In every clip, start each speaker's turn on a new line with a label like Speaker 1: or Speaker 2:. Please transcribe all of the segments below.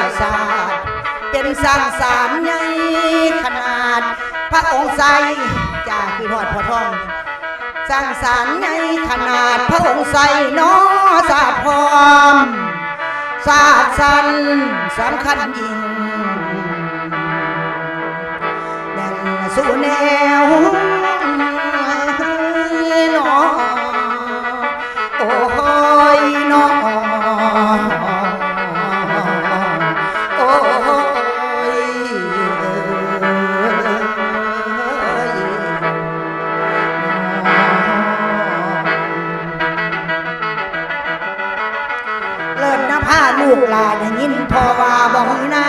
Speaker 1: ลงใส่ศาสตร์เป็นสร้างสารใหญ่ขนาด พระองค์ใสจ่าคือทอดพอทอง สร้างสารใหญ่ขนาดพระองค์ใส่นอสาพร้อมศาสตร์สันสำคัญยิ่งแน่นสู่แนว ลูกหลานได้ยินพ่อว่าบ่มีหน้า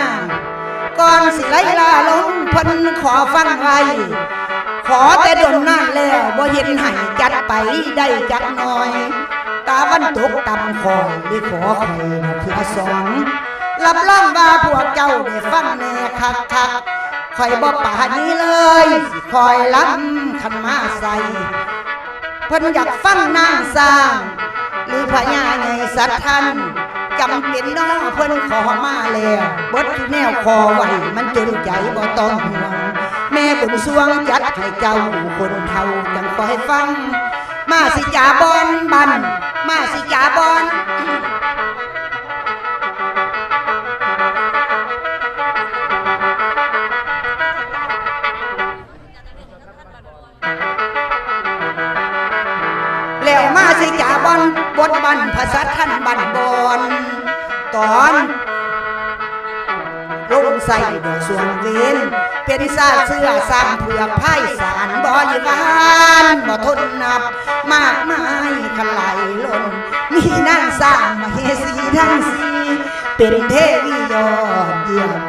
Speaker 1: ก่อนสิไล่ลาลงพิ่นขอฟังไว้ขอแต่ดนนานแล้วบ่เห็นให้จัดไปได้จักหน่อย ตาวันตกต่ำคอยได้ขอคอยเพื่อสองรับรองว่าพวกเจ้าได้ฟังแน่คักคักคอยบ่ป่านี้เลยคอยล้ำขันมาใส่เพิ่นอยากฟังนางสร้าง หรือพญาในสัตว์ท่าน จำเป็นน้องเพิ่นขอมาแล้วบดแนวคอไหวมันจนใจบ่ต้องห่วงแม่บุญสวงจัดให้เจ้าคนเท่าจังคอยฟัง มาสิจาบอนบัน มาสิจาบอน เวนเป็นซาเสื้อสร้ามเผือกไพ่สารบริบานบ่ทนนับ มากมายขลายล้นมีนั่งสร้างมเฮสีทั้งสีเป็นเทวียอดเยี่ยม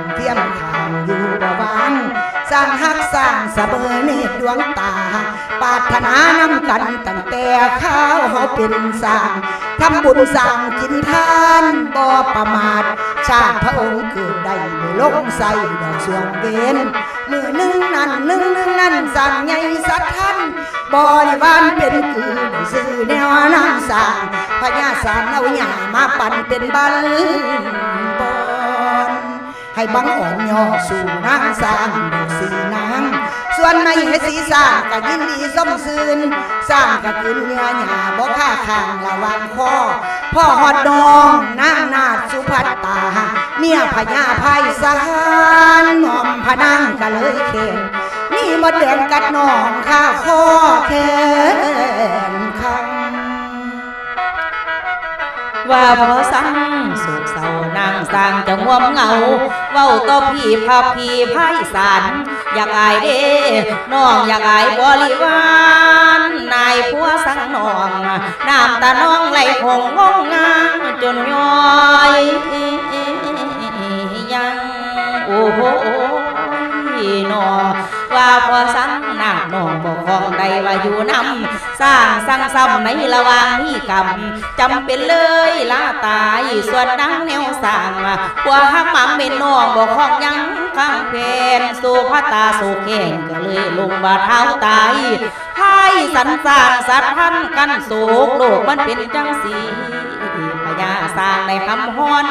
Speaker 1: ร้างฮักสร้างสะเบอเนตดวงตาปรารถนานำกันตั้งแต่ข้าวเฮาเป็นสร้างทำบุญสร้างกินทานบ่ประมาท ชาติพระองค์เกิดได้ไม่ลงใส่ดอกสวงเวนมือหนึ่งนั่นหนึ่งหนึ่งนั่นสั่งใหญ่สักท่านบริวารเป็นคือซื้อแนวนำสร้างพญาสารเอาหญ้ามาปั่นเป็นบัลบอน ให้บังอ่อนย่อสู่นางสร้างดอกสีนางส่วนในให้สีสร้างก็ยินดีสมซืนสร้างก็คืนเนื้อหยาบ่ค่าข้างระวังคอพ่อหอดดองนางนาดสุภัตตา เมียพญาภัยสารหอมพนางก็เลยเข็นนี่มาเดแดงกัดนองข้าคอแขนคัง
Speaker 2: ว่าพอสั่งสุกเศร้า นางสร้างจะง่วมเหงา เว้าต่อพี่พาพี่พายสารอยากอายเด้น้องอยากอายบริวารนายผัวสั่งน้องน้ำตาน้องไหลคงงงงางจนย้อยยังโอ้โห นอว่าพอสังนางน้องบอกของใดว่าอยู่นำสร้างสร้างซ้ำในระวางที่กรรมจำเป็นเลยลาตายส่วนนางแนวสร้างว่าหักมังเป็นน้องบอกของยังข้างเพนสู่พระตาสู่แขนก็เลยลงบาเท้าตายให้สันสร้างสัตว์พันกันโศกโลกมันเป็นจังสี ญาสร้างในคำฮอน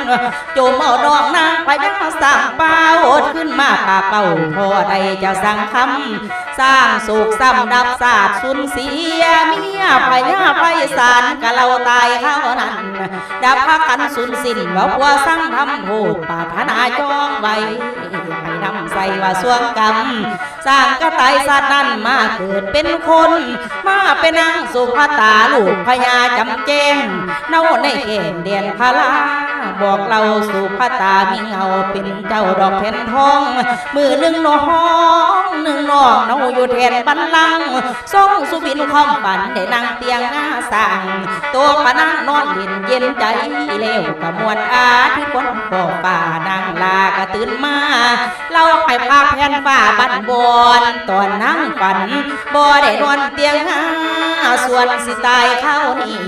Speaker 2: จมเอาดอกนางพญาสร้างเป้าอดขึ้นมาป่าเป้าพอใดจะสั่งคำสร้างสุขซ้ำดับศาสตร์สุนเสียเมียพญาไพศาลกะเราตายเขานั้นดับพักกันสุนสิ้นว่าผัวสั่งทำโหดปรารถนาจองไว้ ให้นำใส่ว่าสวงกรรมสร้างกระต่ายสัตว์นั้นมาเกิดเป็นคน มาเป็นนางสุภาตาลูกพญาจำแจ้งเน่าในเขตเดียนพลา บอกเราสุภาตามีเงาเป็นเจ้าดอกแผ่นทอง มือหนึ่งน้องหนึ่งน้องเนาอยู่แทนบันลังทรงสุบินความฝันได้นั่งเตียงหน้าสั่งตัวปะนางนอนเย็นเย็นใจเลวกะมวลอาที่คนขอป่านางลากะตื่นมา เราไปพาแผ่นป่าบันบอนตอนนั่งฝันบ่ได้นอนเตียงหาส่วนสิตายเข้านี่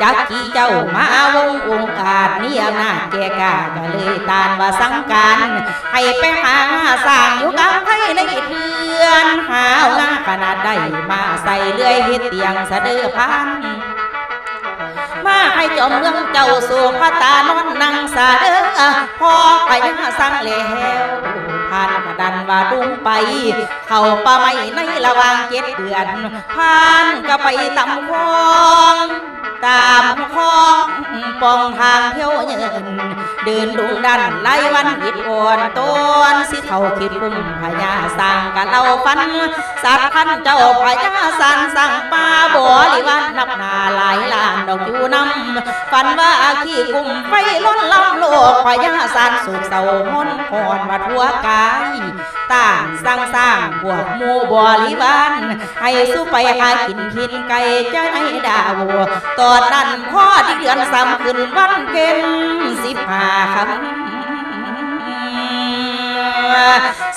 Speaker 2: จักกี่เจ้ามาวงองค์อาจนี่อนาจแก่กาก็เลยตานว่าสังการให้ไปหาสร้างอยู่กลางไทยในเทือนหาวงาขนาดใดมาใส่เลื่อยเฮ็ดเตียงสะเดือพันมาให้จอมเมืองเจ้าสู่พระตานอนนั่งสาเด้อพอไปหาสั่งแล้วผ่านกระดันว่าดุงไป เข้าป่าไม้ในระหว่างเจ็ดเดือนผ่านก็ไปตำคอง ตามคองปองทางเที่ยวเยินเดินดุดันไล่วันอิดอ่อนต้นสิเขาคิดปุ่มพญาสร้างกันเราฟันสัตว์พันเจ้าพญาสันสั่งป่าบ่ลิวันนับหนาหลายล้านดอกอยู่นำฝันว่าขี้กุ่มไฟล้นลำโลกพญาสันสุขเศร้าห้นหอนมาทั่วกายต่างสร้างสร้างพวกหมู่บริวารให้สู้ไปหากินขินไก่เจ้าในดาวตอนนั้นพ่อที่เดือนสามขึ้นวันเพ็ญสิบห้าคำ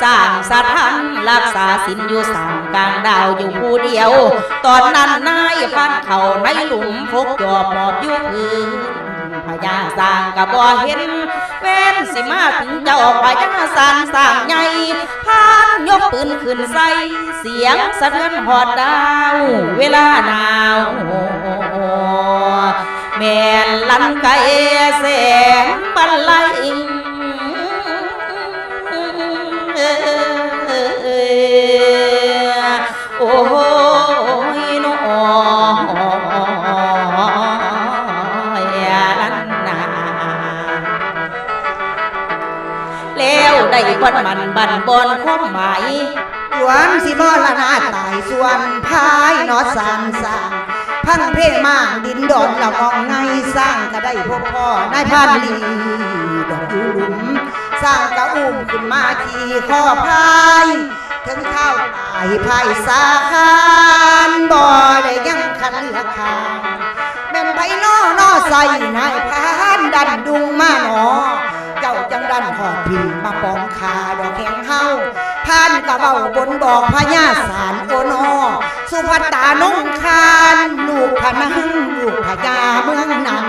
Speaker 2: สร้างสถานรักษาสินอยู่สามกลางดาวอยู่ผู้เดียว ตอนนั้นนายพันเข่าในหลุมพกจอบหมอบอยู่พื้นพญาสร้างกับบ่เห็นเว้นสิมาถึงเจ้าพญาสร้างสร้างใหญ่พา ยกปืนขึ้นใส่เสียงสะเทือนหอดดาว เวลาหนาวแม่นลันไก่แสงบันไล ได้บนมันบันบอนความหมาย
Speaker 1: หวนสิมรณาตายส่วนพายนอสางสางพังเพลมางดินดอนละมองไงสร้างก็ได้พบพ่อนายพานลีดอกยู่หลุมสร้างกระอุ้มขึ้นมาขี่ข้อพายถึงข้าวตายพายสาคานบ่ได้ยังคันเลือคางแม่นไผนอนอใส่นายพานดันดุงมาหนอเจ้า จังดันหอบพิมมาปองคาดอกแข็งเฮาพานกะเบ้าบนบอกพญาสารโอนอสุภัตตานงคานลูกพนังลูกพญาเมืองนัน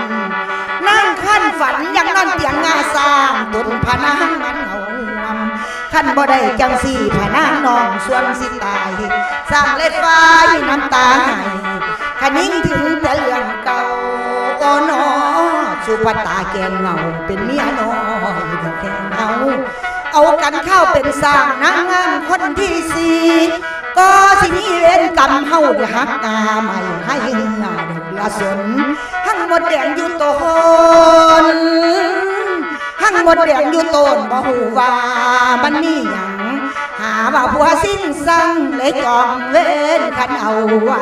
Speaker 1: นั่งขั้นฝันยังนอนเตียงงาสร้างตุนพนังมันเหงางมขั้นบ่ได้จังสี่พนังนองส่วนสิตาย สร้างเล็ดไฟน้ำตาให้ขนิ่งถึงแต่เรื่องเก่าโอนอ สุภัตตาแกงเงาเป็นเมียน้อยแกงเงาเอากันเข้าเป็นสร้างนางงามคนที่สี่ก็สิมีเวรกรรมเฮาเดือหักงาใหม่ให้งาดอกละสนทั้งหมดแดงอยู่โตนทั้งหมดแดงอยู่โตนบ่หูว่ามันนี่หยังหาว่าผัวสิ้นสังเลยจองเว้นคันเอาไว้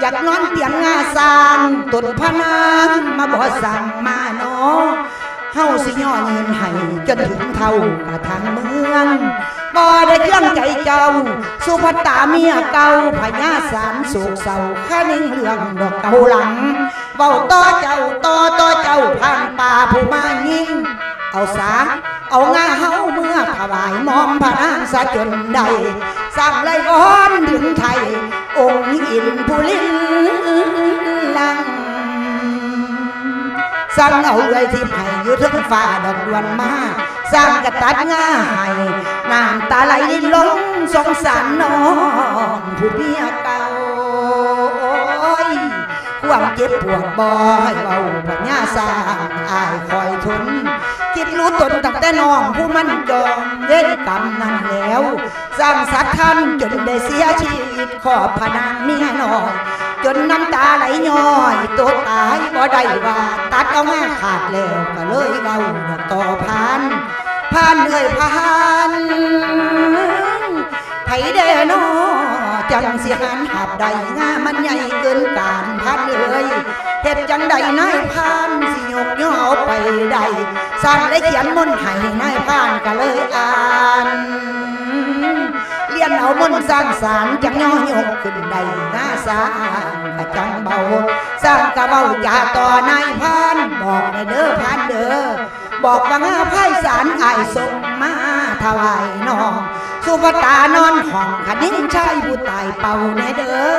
Speaker 1: อยากนอนเตียงงาสร้างตุนพนังมาบ่สั่งมาเนาะเฮาสิย่อเงินให้จนถึงเท่ากระทางเมืองบ่ได้เครื่องใจเจ้า สุภตตาเมียเก่าพญาสารสุกเศร้าแค่นิ่งเรื่องดอกเก่าหลังเว้าต่อเจ้าต่อต่อเจ้าผ่านป่าผู้มายิงเอาสาเอางาเฮาเมื่อถวายมอมพระนางสะจนได้สร้างไรก้อนถึงไทย องค์อินผู้ลินลังสร้างเอาไว้ที่ไผ่อยู่ทั้งฟ้าดอกดวนมาสร้างกระตัดง่าให้น้ำตาไหลลงสงสารน้องผู้เมียเก่าโอยความเจ็บปวดบ่ให้เบาพญาสร้างอายคอยทนคิดรู้ตนตั้งแต่น้องผู้มันจองเว้นกรรมนั้นแล้ว สร้างสัตว์ท่านจนได้เสียชีวิตขอบพนางเมียน้อย จนน้ำตาไหลย้อยตัวตายบ่ได้ว่าตัดเอาแม่ขาดแล้วก็เลยเบาดอกต่อพันพันเอ้ยพันไผเด้นอจังสิหันหับใดงามันใหญ่เกินการพันเอ้ยเฮ็ดจังใดนายพันสิยกย่อไปได้สร้างได้เขียนมนต์ให้นายพันก็เลยอ่าน นเอามนสร้างสารจังย่อยกขึ้นได้หน้าสร้าจังเบา สร้างกะเบาจ่าต่อนายพานบอกในเด้อพานเด้อบอกว่าง่าไพ่สารอายส่งมาถวายน้องสุภตานอนห้องขนิ้งชายผู้ตายเป่าในเด้อ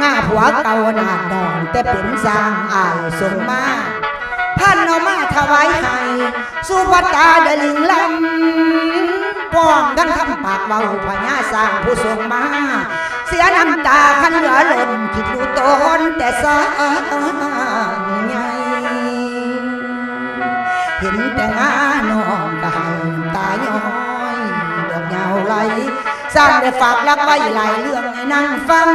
Speaker 1: ง่าผัวเก่าหนาดองแต่เป็นสร้างอายส่งมาพันเอามาถวายให้สุภตาเดลิงลำ เบาพญาสร้างผู้ทรงมา เสียน้ำตาขันเหลือล่นคิดดูตนแต่สาใหญ่เห็นแต่งาน้องตายตาย้อยดอกเหงาไหลสร้างได้ฝากรับไว้หลายเรื่องให้นั่งฟัง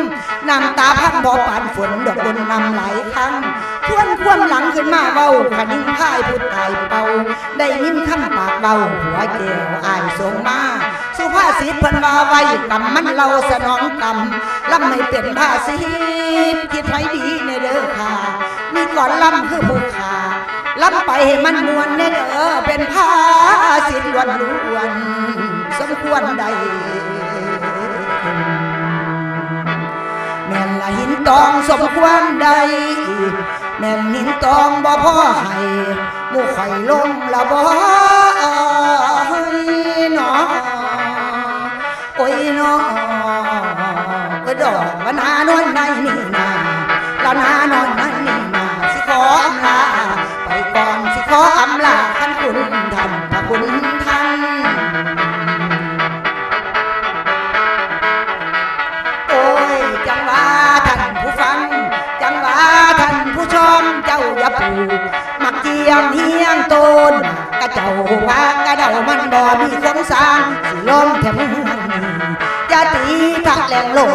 Speaker 1: น้ำตาพักบ่ปานฝนดอกบนนำไหลครั้ง ทวนหลังขึ้นมาเบาขันิ้งพายผู้ตายเป่าได้ยินคำปากเบาหัวแก้วอายสงมาสุภาษิตเพิ่นว่าไว้กรรมมันเราสนองกรรมลำไม่เป็นภาษิตคิดให้ดีในเด้อค่ะมีก่อนลำคือผู้ขาลำไปให้มันมวนเด้อเป็นภาษิตล้วนล้วนสมควรใดแม่นละหินตองสมควรใด แม่นนินตองบ่พ่อให้หมู่ข่อยลมละบ่ให้หนอโอ้ยหนอโอ้ยดอกวานานวลในนี่นาละนานอนในนี่นาสิขออำลาไปก่อนสิขออำลาขันคุณท่นคุณ กระเจ้าพากระเดามันบ่มีคนสางสิล้มแถมเมืองนี้อย่าตีทักแหลงลง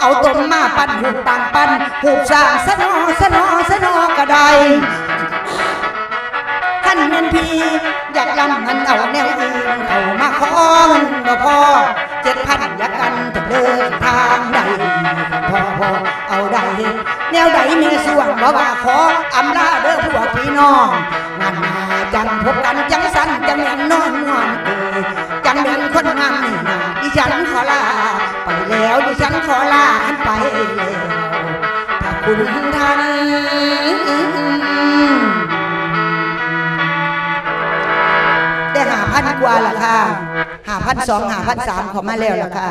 Speaker 1: เอาต้มมาปั้นหูปางปั้นหูสร้างสนอสนอสนอกระไดท่านเป็นพี่อยากลำมันเอาแนวอื่นเข้ามาขอเงินบ่พอเจ็ดพันยากกันจะเดินทางใดพอพอเอาได้แนวใดมีส่วนบ่ว่าขออำลาเด้อพวกพี่น้องงานมาจังพบกันจั ฉันขอลาไปแล้วดิฉันขอลาท่านไปแล้วถ้าคุณท่านได้หาพันกว่าละค่ะหาพันสองหาพันสามขามาแล้วละค่ะ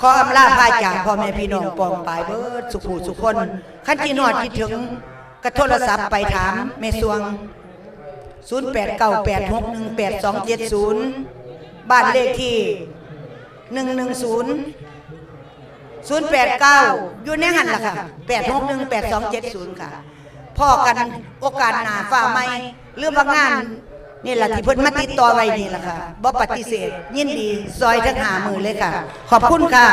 Speaker 1: ขออำลาพาจากพ่อแม่พี่น้องปองปายเบิดสุขูสุคนขั้นที่นอดคิดถึงกระโทรศัพท์ไปถามเมสวง 0898618270บ้านเลขที่110 089อยู่ในหันล่ะค่ะ8618270ค่ะพ่อกันโอกาสหนาฝ่าไม่เรื่องว่างานนี่แหละที่เพิ่นมาติดต่อไว้นี่แหละค่ะบ่ปฏิเสธ ยินดีซอยทั้งหามือเลยค่ะ ขอบคุณค่ะ